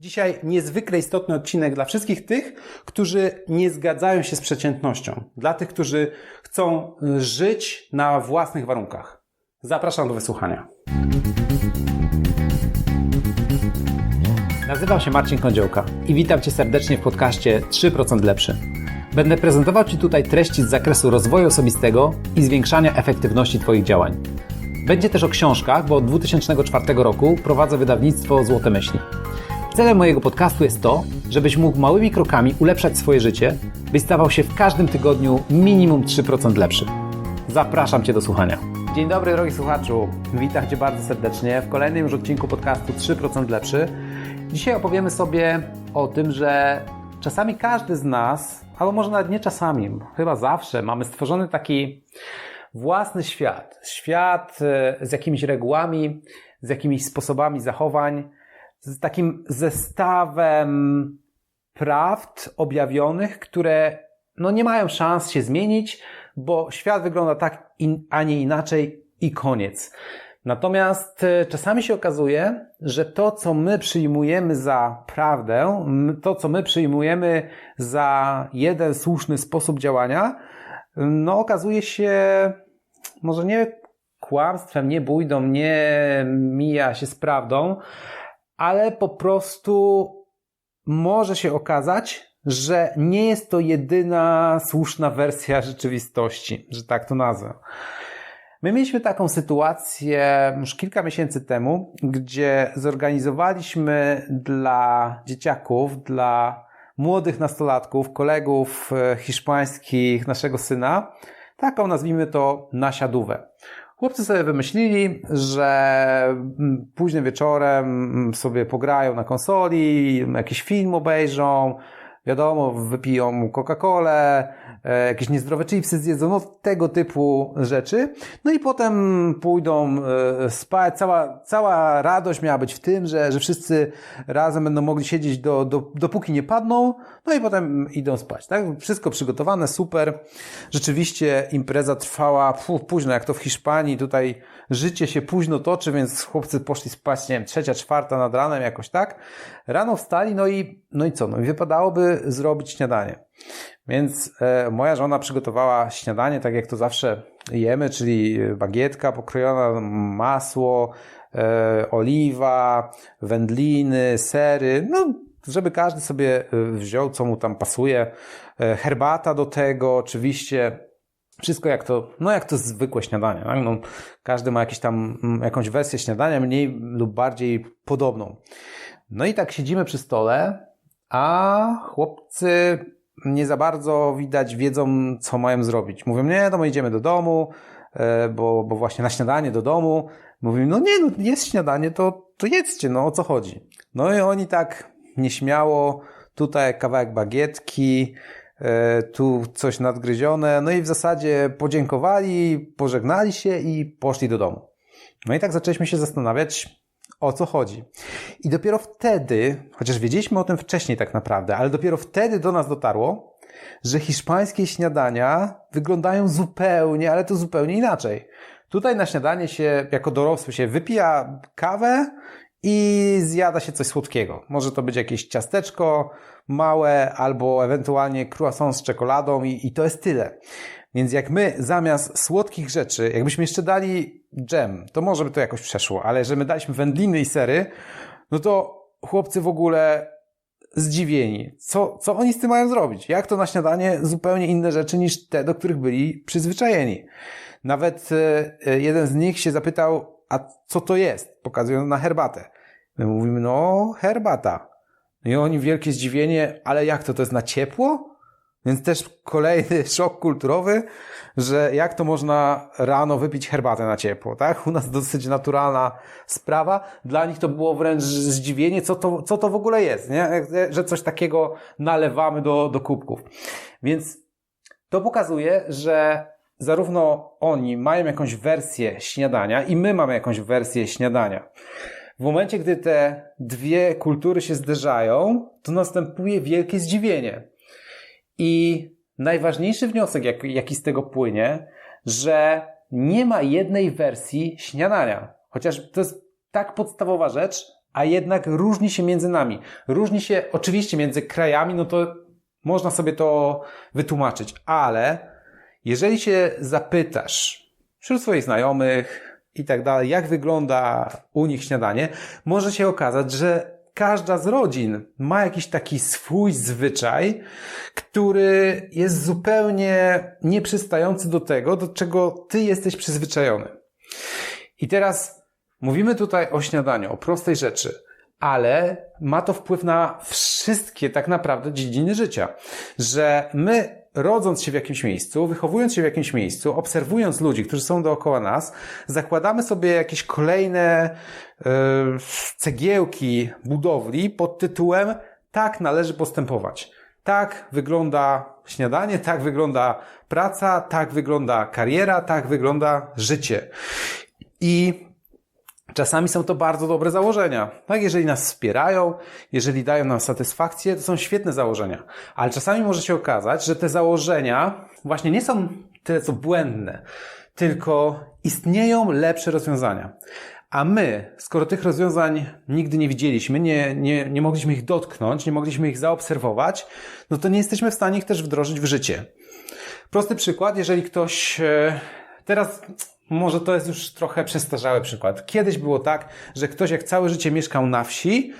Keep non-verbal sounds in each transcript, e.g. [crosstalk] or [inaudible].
Dzisiaj niezwykle istotny odcinek dla wszystkich tych, którzy nie zgadzają się z przeciętnością. Dla tych, którzy chcą y, żyć na własnych warunkach. Zapraszam do wysłuchania. Nazywam się Marcin Kądziołka i witam Cię serdecznie w podcaście 3% Lepszy. Będę prezentował Ci tutaj treści z zakresu rozwoju osobistego i zwiększania efektywności Twoich działań. Będzie też o książkach, bo od 2004 roku prowadzę wydawnictwo Złote Myśli. Celem mojego podcastu jest to, żebyś mógł małymi krokami ulepszać swoje życie, byś stawał się w każdym tygodniu minimum 3% lepszy. Zapraszam Cię do słuchania. Dzień dobry drogi słuchaczu, witam Cię bardzo serdecznie w kolejnym już odcinku podcastu 3% lepszy. Dzisiaj opowiemy sobie o tym, że czasami każdy z nas, albo może nawet nie czasami, chyba zawsze, mamy stworzony taki własny świat. Świat e, z jakimiś regułami, z jakimiś sposobami zachowań, z takim zestawem prawd objawionych, które no nie mają szans się zmienić, bo świat wygląda tak, in, a nie inaczej i koniec. Natomiast e, czasami się okazuje, że to, co my przyjmujemy za prawdę, to, co my przyjmujemy za jeden słuszny sposób działania, no okazuje się może nie kłamstwem, nie bójdą, nie mija się z prawdą, ale po prostu może się okazać, że nie jest to jedyna słuszna wersja [laughs] rzeczywistości, że tak to nazwę. My mieliśmy taką sytuację już kilka miesięcy temu, gdzie zorganizowaliśmy dla dzieciaków, dla młodych nastolatków, kolegów e, hiszpańskich naszego syna, taką nazwijmy to nasiadówę. Chłopcy sobie wymyślili, że mm, późnym wieczorem sobie pograją na konsoli, jakiś film obejrzą, wiadomo, wypiją Coca-Colę, e, jakieś niezdrowe chipsy zjedzą, no tego typu rzeczy. No i potem pójdą e, spać. Cała, cała radość miała być w tym, że, że wszyscy razem będą mogli siedzieć do, do, dopóki nie padną, no i potem idą spać. Tak? Wszystko przygotowane, super. Rzeczywiście impreza trwała puf, późno, jak to w Hiszpanii. Tutaj życie się późno toczy, więc chłopcy poszli spać, nie wiem, trzecia, czwarta nad ranem, jakoś tak. Rano wstali, no i, no i co? No i wypadałoby zrobić śniadanie. Więc e, moja żona przygotowała śniadanie, tak jak to zawsze jemy, czyli bagietka pokrojona, masło, e, oliwa, wędliny, sery, no żeby każdy sobie e, wziął, co mu tam pasuje. Herbata do tego, oczywiście wszystko jak to, no jak to zwykłe śniadanie. Tak? No, każdy ma jakieś tam, mm, jakąś wersję śniadania, mniej lub bardziej podobną. No i tak siedzimy przy stole, a chłopcy nie za bardzo widać wiedzą, co mają zrobić. Mówią, nie, to my idziemy do domu, e, bo, bo właśnie na śniadanie do domu. Mówimy, no nie, no jest śniadanie, to, to jedzcie, no o co chodzi. No i oni tak nieśmiało, tutaj kawałek bagietki, E, tu coś nadgryzione, no i w zasadzie podziękowali, pożegnali się i poszli do domu. No i tak zaczęliśmy się zastanawiać, o co chodzi. I dopiero wtedy, chociaż wiedzieliśmy o tym wcześniej tak naprawdę, ale dopiero wtedy do nas dotarło, że hiszpańskie śniadania wyglądają zupełnie, ale to zupełnie inaczej. Tutaj na śniadanie się, jako dorosły się wypija kawę i zjada się coś słodkiego. Może to być jakieś ciasteczko małe albo ewentualnie croissant z czekoladą i, i to jest tyle. Więc jak my zamiast słodkich rzeczy, jakbyśmy jeszcze dali dżem, to może by to jakoś przeszło, ale że my daliśmy wędliny i sery, no to chłopcy w ogóle zdziwieni. Co, co oni z tym mają zrobić? Jak to na śniadanie zupełnie inne rzeczy niż te, do których byli przyzwyczajeni. Nawet e, jeden z nich się zapytał, a co to jest? Pokazując na herbatę. My mówimy, no herbata. I oni wielkie zdziwienie, ale jak to, to jest na ciepło? Więc też kolejny [laughs] szok kulturowy, że jak to można rano wypić herbatę na ciepło, tak? U nas dosyć naturalna sprawa. Dla nich to było wręcz zdziwienie, co to, co to w ogóle jest, nie? Że coś takiego nalewamy do, do kubków. Więc to pokazuje, że zarówno oni mają jakąś wersję śniadania i my mamy jakąś wersję śniadania. W momencie, gdy te dwie kultury się zderzają, to następuje wielkie zdziwienie. I najważniejszy wniosek, jaki z tego płynie, że nie ma jednej wersji śniadania. Chociaż to jest tak podstawowa rzecz, a jednak różni się między nami. Różni się oczywiście między krajami, no to można sobie to wytłumaczyć, ale jeżeli się zapytasz wśród swoich znajomych i tak dalej, jak wygląda u nich śniadanie, może się okazać, że każda z rodzin ma jakiś taki swój zwyczaj, który jest zupełnie nieprzystający do tego, do czego ty jesteś przyzwyczajony. I teraz mówimy tutaj o śniadaniu, o prostej rzeczy, ale ma to wpływ na wszystkie tak naprawdę dziedziny życia, że my rodząc się w jakimś miejscu, wychowując się w jakimś miejscu, obserwując ludzi, którzy są dookoła nas, zakładamy sobie jakieś kolejne yy, cegiełki budowli pod tytułem tak należy postępować. Tak wygląda śniadanie, tak wygląda praca, tak wygląda kariera, tak wygląda życie. I Czasami są to bardzo dobre założenia. Tak, jeżeli nas wspierają, jeżeli dają nam satysfakcję, to są świetne założenia. Ale czasami może się okazać, że te założenia właśnie nie są tyle co błędne, tylko istnieją lepsze rozwiązania. A my, skoro tych rozwiązań nigdy nie widzieliśmy, nie, nie, nie mogliśmy ich dotknąć, nie mogliśmy ich zaobserwować, no to nie jesteśmy w stanie ich też wdrożyć w życie. Prosty przykład, jeżeli ktoś e, teraz może to jest już trochę przestarzały przykład. Kiedyś było tak, że ktoś jak całe życie mieszkał na wsi,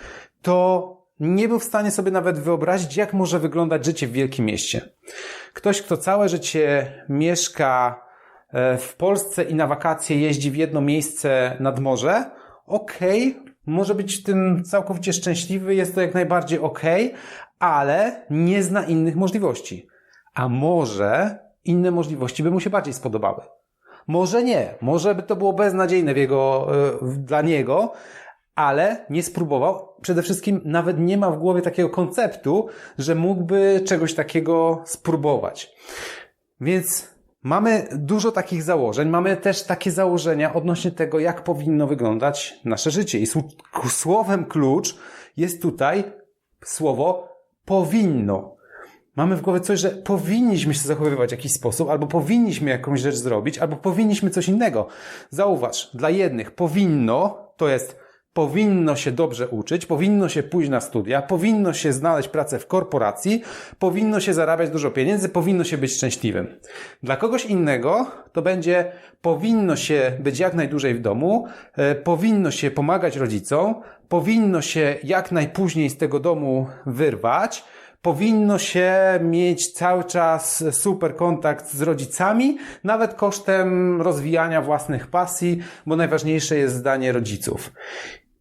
to nie był w stanie sobie nawet wyobrazić, jak może wyglądać życie w wielkim mieście. Ktoś, kto całe życie mieszka e, w Polsce i na wakacje jeździ w jedno miejsce nad morze, okej, okay, może być tym całkowicie szczęśliwy, jest to jak najbardziej okej, okay, ale nie zna innych możliwości. A może inne możliwości by mu się bardziej spodobały. Może nie, może by to było beznadziejne w jego, e, dla niego, ale nie spróbował. Przede wszystkim nawet nie ma w głowie takiego konceptu, że mógłby czegoś takiego spróbować. Więc mamy dużo takich założeń, mamy też takie założenia odnośnie tego, jak powinno wyglądać nasze życie. I słowem klucz jest tutaj słowo powinno mamy w głowie coś, że powinniśmy się zachowywać w jakiś sposób, albo powinniśmy jakąś rzecz zrobić, albo powinniśmy coś innego. Zauważ, dla jednych powinno to jest powinno się dobrze uczyć, powinno się pójść na studia, powinno się znaleźć pracę w korporacji, powinno się zarabiać dużo pieniędzy, powinno się być szczęśliwym. Dla kogoś innego to będzie powinno się być jak najdłużej w domu, e, powinno się pomagać rodzicom, powinno się jak najpóźniej z tego domu wyrwać, powinno się mieć cały czas super kontakt z rodzicami, nawet kosztem rozwijania własnych pasji, bo najważniejsze jest zdanie rodziców.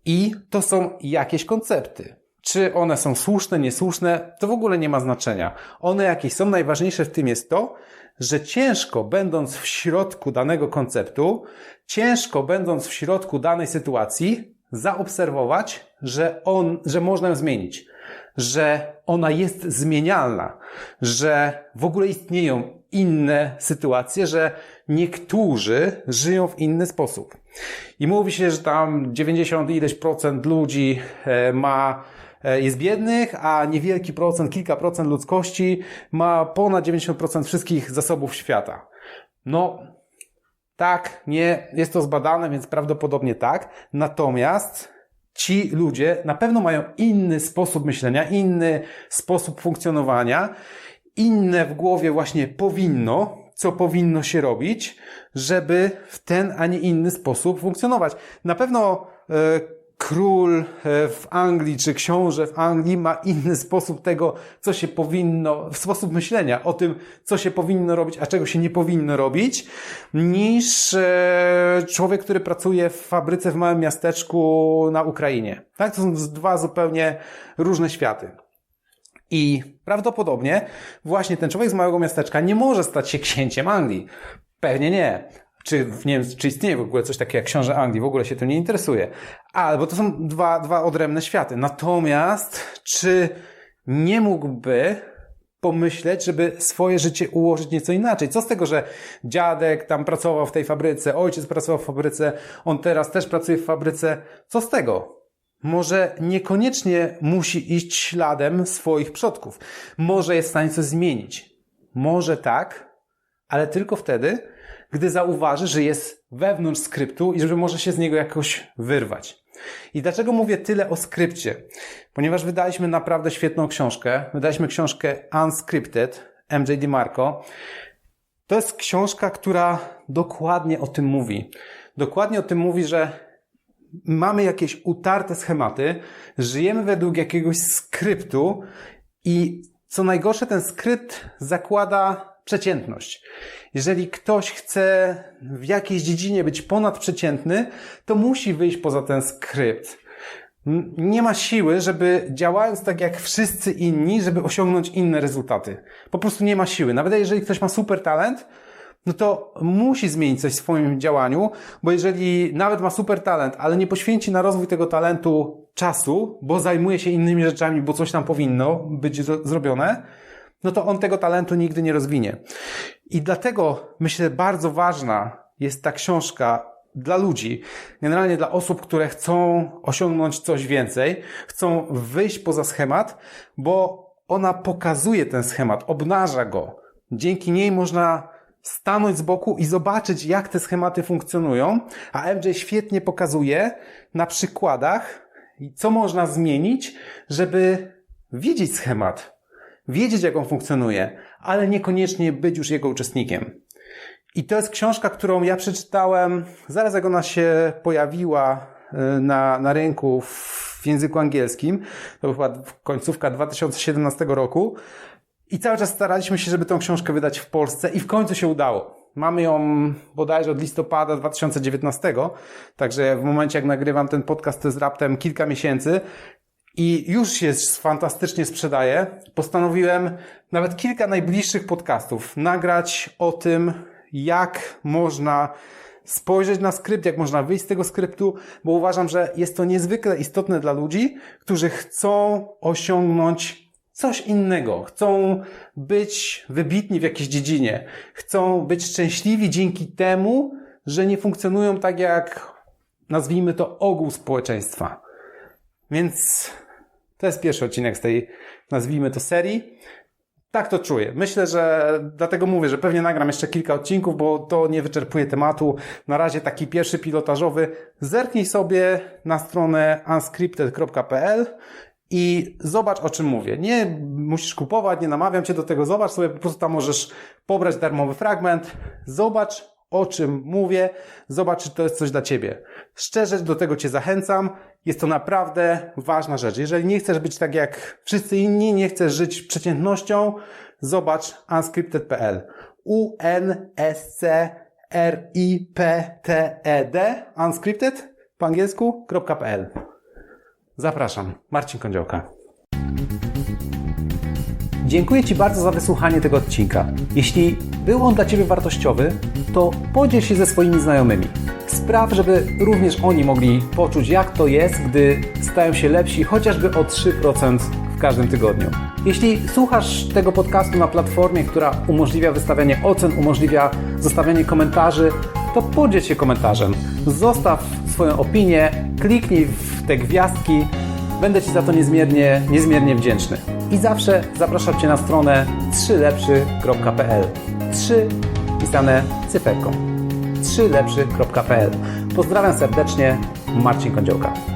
I to są jakieś koncepty. Czy one są słuszne, niesłuszne, to w ogóle nie ma znaczenia. One jakieś są. Najważniejsze w tym jest to, że ciężko będąc w środku danego konceptu, ciężko będąc w środku danej sytuacji, zaobserwować, że on, że można ją zmienić że ona jest zmienialna, że w ogóle istnieją inne sytuacje, że niektórzy żyją w inny sposób. I mówi się, że tam 90 ileś procent ludzi e, ma e, jest biednych, a niewielki procent, kilka procent ludzkości ma ponad 90% wszystkich zasobów świata. No, tak, nie, jest to zbadane, więc prawdopodobnie tak. Natomiast ci ludzie na pewno mają inny sposób myślenia, inny sposób funkcjonowania, inne w głowie właśnie powinno, co powinno się robić, żeby w ten, a nie inny sposób funkcjonować. Na pewno e, król e, w Anglii czy książę w Anglii ma inny sposób tego, co się powinno, sposób myślenia o tym, co się powinno robić, a czego się nie powinno robić, niż e, człowiek, który pracuje w fabryce w małym miasteczku na Ukrainie. Tak? To są dwa zupełnie różne światy. I prawdopodobnie właśnie ten człowiek z małego miasteczka nie może stać się księciem Anglii. Pewnie nie czy nie wiem, czy istnieje w ogóle coś takiego jak książę Anglii, w ogóle się tym nie interesuje. Ale, bo to są dwa, dwa odrębne światy. Natomiast, czy nie mógłby pomyśleć, żeby swoje życie ułożyć nieco inaczej. Co z tego, że dziadek tam pracował w tej fabryce, ojciec pracował w fabryce, on teraz też pracuje w fabryce. Co z tego? Może niekoniecznie musi iść śladem swoich przodków. Może jest w stanie coś zmienić. Może tak, ale tylko wtedy, gdy zauważy, że jest wewnątrz skryptu i że może się z niego jakoś wyrwać. I dlaczego mówię tyle o skrypcie? Ponieważ wydaliśmy naprawdę świetną książkę. Wydaliśmy książkę Unscripted MJ DiMarco. To jest książka, która dokładnie o tym mówi. Dokładnie o tym mówi, że mamy jakieś utarte schematy, żyjemy według jakiegoś skryptu i co najgorsze, ten skrypt zakłada przeciętność. Jeżeli ktoś chce w jakiejś dziedzinie być ponadprzeciętny, to musi wyjść poza ten skrypt. Nie ma siły, żeby działając tak jak wszyscy inni, żeby osiągnąć inne rezultaty. Po prostu nie ma siły. Nawet jeżeli ktoś ma super talent, no to musi zmienić coś w swoim działaniu, bo jeżeli nawet ma super talent, ale nie poświęci na rozwój tego talentu czasu, bo zajmuje się innymi rzeczami, bo coś tam powinno być zro- zrobione, no to on tego talentu nigdy nie rozwinie. I dlatego myślę, bardzo ważna jest ta książka dla ludzi, generalnie dla osób, które chcą osiągnąć coś więcej, chcą wyjść poza schemat, bo ona pokazuje ten schemat, obnaża go. Dzięki niej można stanąć z boku i zobaczyć, jak te schematy funkcjonują, a MJ świetnie pokazuje na przykładach, co można zmienić, żeby widzieć schemat, wiedzieć, jak on funkcjonuje, ale niekoniecznie być już jego uczestnikiem. I to jest książka, którą ja przeczytałem zaraz jak ona się pojawiła y, na, na rynku w języku angielskim. To była końcówka 2017 roku. I cały czas staraliśmy się, żeby tę książkę wydać w Polsce i w końcu się udało. Mamy ją bodajże od listopada 2019, także w momencie jak nagrywam ten podcast to jest raptem kilka miesięcy i już się fantastycznie sprzedaje. Postanowiłem nawet kilka najbliższych podcastów nagrać o tym, jak można spojrzeć na skrypt, jak można wyjść z tego skryptu, bo uważam, że jest to niezwykle istotne dla ludzi, którzy chcą osiągnąć coś innego, chcą być wybitni w jakiejś dziedzinie, chcą być szczęśliwi dzięki temu, że nie funkcjonują tak jak nazwijmy to ogół społeczeństwa. Więc to jest pierwszy odcinek z tej, nazwijmy to serii. Tak to czuję. Myślę, że dlatego mówię, że pewnie nagram jeszcze kilka odcinków, bo to nie wyczerpuje tematu. Na razie taki pierwszy pilotażowy. Zerknij sobie na stronę unscripted.pl i zobacz o czym mówię. Nie musisz kupować, nie namawiam cię do tego. Zobacz sobie, po prostu tam możesz pobrać darmowy fragment. Zobacz o czym mówię. Zobacz, czy to jest coś dla ciebie. Szczerze do tego cię zachęcam. Jest to naprawdę ważna rzecz. Jeżeli nie chcesz być tak jak wszyscy inni, nie chcesz żyć przeciętnością, zobacz unscripted.pl. U N S C R I P T E D unscripted po angielsku.pl. Zapraszam. Marcin Kądziołka. Dziękuję Ci bardzo za wysłuchanie tego odcinka. Jeśli był on dla Ciebie wartościowy, to podziel się ze swoimi znajomymi. Spraw, żeby również oni mogli poczuć, jak to jest, gdy stają się lepsi chociażby o 3% w każdym tygodniu. Jeśli słuchasz tego podcastu na platformie, która umożliwia wystawianie ocen, umożliwia zostawianie komentarzy, to podziel się komentarzem. Zostaw swoją opinię, kliknij w te gwiazdki. Będę Ci za to niezmiernie, niezmiernie wdzięczny. I zawsze zapraszam Cię na stronę 3lepszy.pl 3 pisane cyferką 3lepszy.pl Pozdrawiam serdecznie, Marcin Kądziołka.